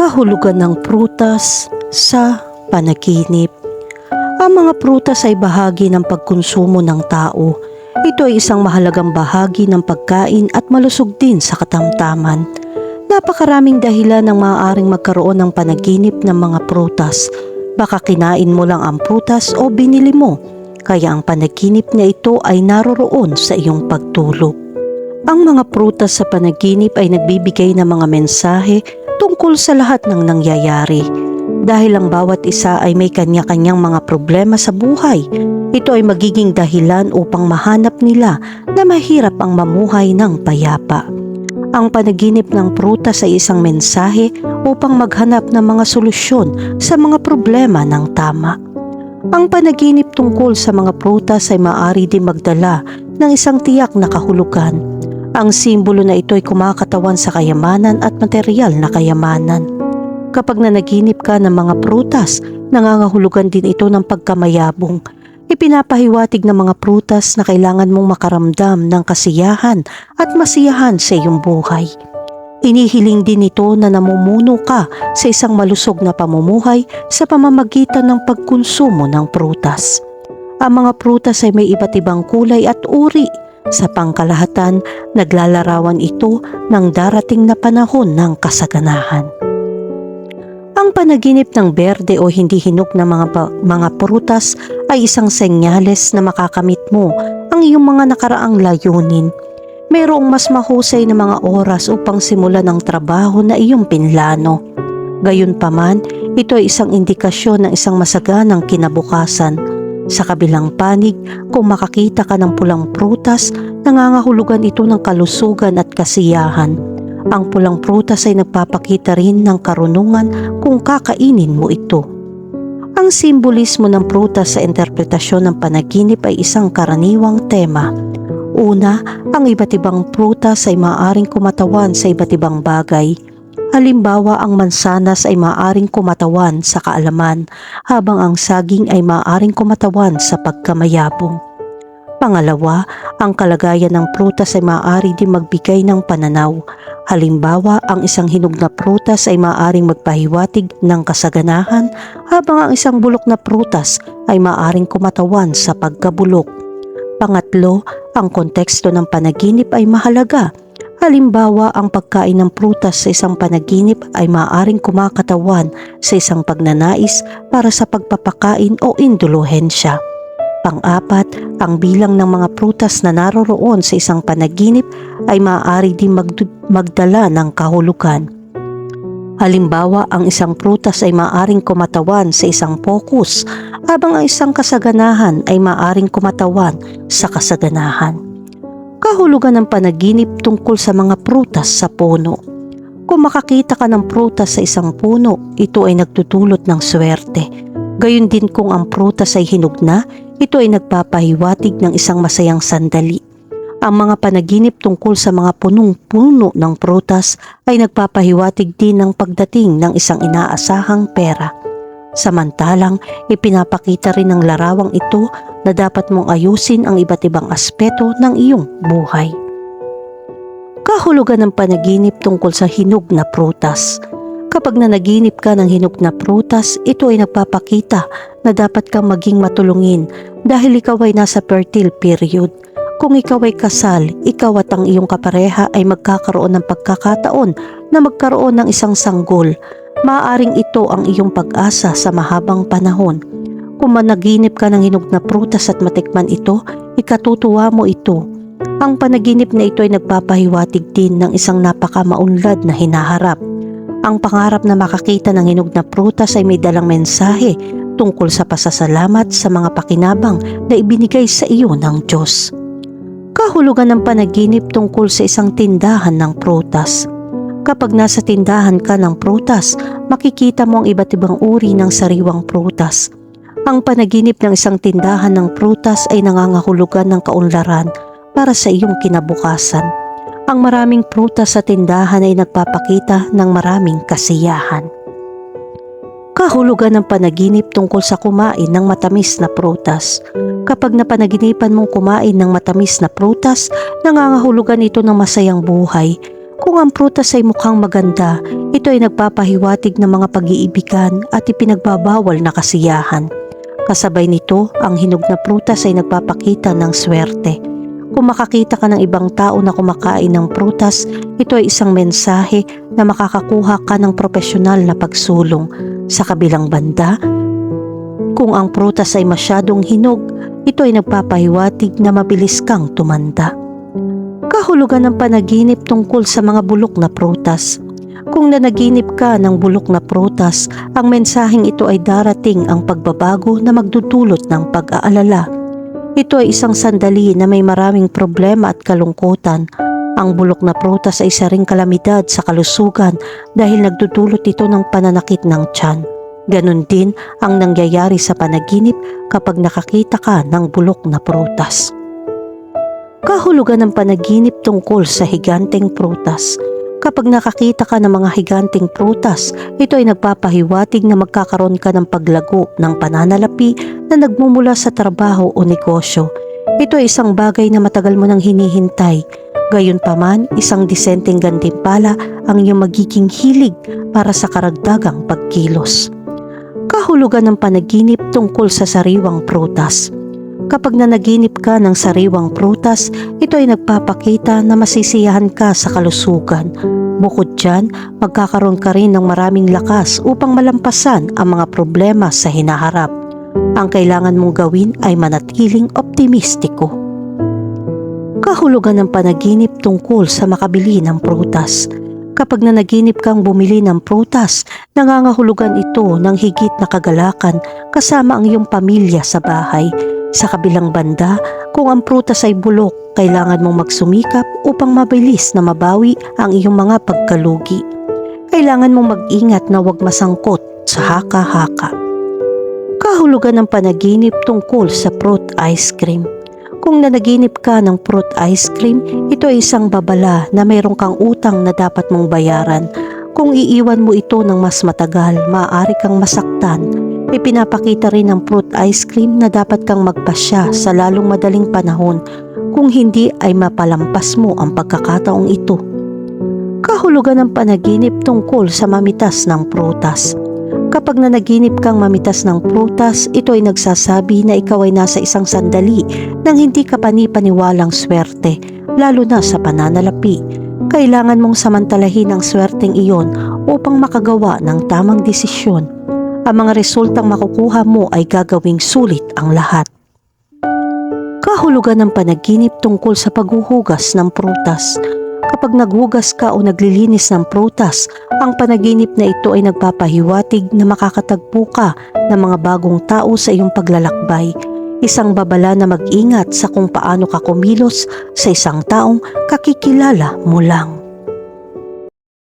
kahulugan ng prutas sa panaginip. Ang mga prutas ay bahagi ng pagkonsumo ng tao. Ito ay isang mahalagang bahagi ng pagkain at malusog din sa katamtaman. Napakaraming dahilan ng maaaring magkaroon ng panaginip ng mga prutas. Baka kinain mo lang ang prutas o binili mo, kaya ang panaginip na ito ay naroroon sa iyong pagtulog. Ang mga prutas sa panaginip ay nagbibigay ng mga mensahe tungkol sa lahat ng nangyayari. Dahil ang bawat isa ay may kanya-kanyang mga problema sa buhay, ito ay magiging dahilan upang mahanap nila na mahirap ang mamuhay ng payapa. Ang panaginip ng prutas ay isang mensahe upang maghanap ng mga solusyon sa mga problema ng tama. Ang panaginip tungkol sa mga prutas ay maaari din magdala ng isang tiyak na kahulugan. Ang simbolo na ito ay kumakatawan sa kayamanan at material na kayamanan. Kapag nanaginip ka ng mga prutas, nangangahulugan din ito ng pagkamayabong. Ipinapahiwatig ng mga prutas na kailangan mong makaramdam ng kasiyahan at masiyahan sa iyong buhay. Inihiling din ito na namumuno ka sa isang malusog na pamumuhay sa pamamagitan ng pagkonsumo ng prutas. Ang mga prutas ay may iba't ibang kulay at uri. Sa pangkalahatan, naglalarawan ito ng darating na panahon ng kasaganahan. Ang panaginip ng berde o hindi hinog na mga, mga prutas ay isang senyales na makakamit mo ang iyong mga nakaraang layunin. Mayroong mas mahusay na mga oras upang simulan ang trabaho na iyong pinlano. Gayunpaman, ito ay isang indikasyon ng isang masaganang kinabukasan. Sa kabilang panig, kung makakita ka ng pulang prutas, nangangahulugan ito ng kalusugan at kasiyahan. Ang pulang prutas ay nagpapakita rin ng karunungan kung kakainin mo ito. Ang simbolismo ng prutas sa interpretasyon ng panaginip ay isang karaniwang tema. Una, ang iba't ibang prutas ay maaaring kumatawan sa iba't ibang bagay. Halimbawa, ang mansanas ay maaaring kumatawan sa kaalaman, habang ang saging ay maaaring kumatawan sa pagkamayabong. Pangalawa, ang kalagayan ng prutas ay maaari din magbigay ng pananaw. Halimbawa, ang isang hinog na prutas ay maaaring magpahiwatig ng kasaganahan habang ang isang bulok na prutas ay maaaring kumatawan sa pagkabulok. Pangatlo, ang konteksto ng panaginip ay mahalaga. Halimbawa, ang pagkain ng prutas sa isang panaginip ay maaaring kumakatawan sa isang pagnanais para sa pagpapakain o induluhensya. Pang-apat, ang bilang ng mga prutas na naroroon sa isang panaginip ay maaari din magdala ng kahulugan. Halimbawa, ang isang prutas ay maaaring kumatawan sa isang pokus, habang ang isang kasaganahan ay maaaring kumatawan sa kasaganahan. Kahulugan ng panaginip tungkol sa mga prutas sa puno. Kung makakita ka ng prutas sa isang puno, ito ay nagtutulot ng swerte. Gayun din kung ang prutas ay hinog na, ito ay nagpapahiwatig ng isang masayang sandali. Ang mga panaginip tungkol sa mga punong-puno ng prutas ay nagpapahiwatig din ng pagdating ng isang inaasahang pera. Samantalang, ipinapakita rin ng larawang ito na dapat mong ayusin ang iba't ibang aspeto ng iyong buhay. Kahulugan ng panaginip tungkol sa hinog na prutas. Kapag nanaginip ka ng hinog na prutas, ito ay nagpapakita na dapat kang maging matulungin dahil ikaw ay nasa fertile period. Kung ikaw ay kasal, ikaw at ang iyong kapareha ay magkakaroon ng pagkakataon na magkaroon ng isang sanggol. Maaring ito ang iyong pag-asa sa mahabang panahon. Kung managinip ka ng hinog na prutas at matikman ito, ikatutuwa mo ito. Ang panaginip na ito ay nagpapahiwatig din ng isang napakamaunlad na hinaharap. Ang pangarap na makakita ng hinog na prutas ay may dalang mensahe tungkol sa pasasalamat sa mga pakinabang na ibinigay sa iyo ng Diyos. Kahulugan ng panaginip tungkol sa isang tindahan ng prutas. Kapag nasa tindahan ka ng prutas, makikita mo ang iba't ibang uri ng sariwang prutas. Ang panaginip ng isang tindahan ng prutas ay nangangahulugan ng kaunlaran para sa iyong kinabukasan. Ang maraming prutas sa tindahan ay nagpapakita ng maraming kasiyahan. Kahulugan ng panaginip tungkol sa kumain ng matamis na prutas. Kapag napanaginipan mong kumain ng matamis na prutas, nangangahulugan ito ng masayang buhay. Kung ang prutas ay mukhang maganda, ito ay nagpapahiwatig ng mga pag-iibigan at ipinagbabawal na kasiyahan. Kasabay nito, ang hinog na prutas ay nagpapakita ng swerte. Kung makakita ka ng ibang tao na kumakain ng prutas, ito ay isang mensahe na makakakuha ka ng profesional na pagsulong. Sa kabilang banda, kung ang prutas ay masyadong hinog, ito ay nagpapahiwatig na mabilis kang tumanda. Kahulugan ng panaginip tungkol sa mga bulok na prutas. Kung nanaginip ka ng bulok na prutas, ang mensaheng ito ay darating ang pagbabago na magdudulot ng pag-aalala. Ito ay isang sandali na may maraming problema at kalungkutan. Ang bulok na prutas ay isa ring kalamidad sa kalusugan dahil nagdudulot ito ng pananakit ng tiyan. Ganon din ang nangyayari sa panaginip kapag nakakita ka ng bulok na prutas. Kahulugan ng panaginip tungkol sa higanteng prutas. Kapag nakakita ka ng mga higanteng prutas, ito ay nagpapahiwatig na magkakaroon ka ng paglago ng pananalapi na nagmumula sa trabaho o negosyo. Ito ay isang bagay na matagal mo nang hinihintay. Gayunpaman, isang disenteng gantimpala ang iyong magiging hilig para sa karagdagang pagkilos. Kahulugan ng panaginip tungkol sa sariwang prutas. Kapag nanaginip ka ng sariwang prutas, ito ay nagpapakita na masisiyahan ka sa kalusugan. Bukod dyan, magkakaroon ka rin ng maraming lakas upang malampasan ang mga problema sa hinaharap. Ang kailangan mong gawin ay manatiling optimistiko. Kahulugan ng panaginip tungkol sa makabili ng prutas. Kapag nanaginip kang bumili ng prutas, nangangahulugan ito ng higit na kagalakan kasama ang iyong pamilya sa bahay. Sa kabilang banda, kung ang prutas ay bulok, kailangan mong magsumikap upang mabilis na mabawi ang iyong mga pagkalugi. Kailangan mong mag-ingat na huwag masangkot sa haka-haka. Kahulugan ng panaginip tungkol sa fruit ice cream. Kung nanaginip ka ng fruit ice cream, ito ay isang babala na mayroong kang utang na dapat mong bayaran. Kung iiwan mo ito ng mas matagal, maaari kang masaktan Ipinapakita rin ng fruit ice cream na dapat kang magpasya sa lalong madaling panahon kung hindi ay mapalampas mo ang pagkakataong ito. Kahulugan ng panaginip tungkol sa mamitas ng prutas. Kapag nanaginip kang mamitas ng prutas, ito ay nagsasabi na ikaw ay nasa isang sandali nang hindi ka panipaniwalang swerte, lalo na sa pananalapi. Kailangan mong samantalahin ang swerteng iyon upang makagawa ng tamang desisyon ang mga resultang makukuha mo ay gagawing sulit ang lahat. Kahulugan ng panaginip tungkol sa paghuhugas ng prutas. Kapag naghugas ka o naglilinis ng prutas, ang panaginip na ito ay nagpapahiwatig na makakatagpo ka ng mga bagong tao sa iyong paglalakbay. Isang babala na mag-ingat sa kung paano ka kumilos sa isang taong kakikilala mo lang.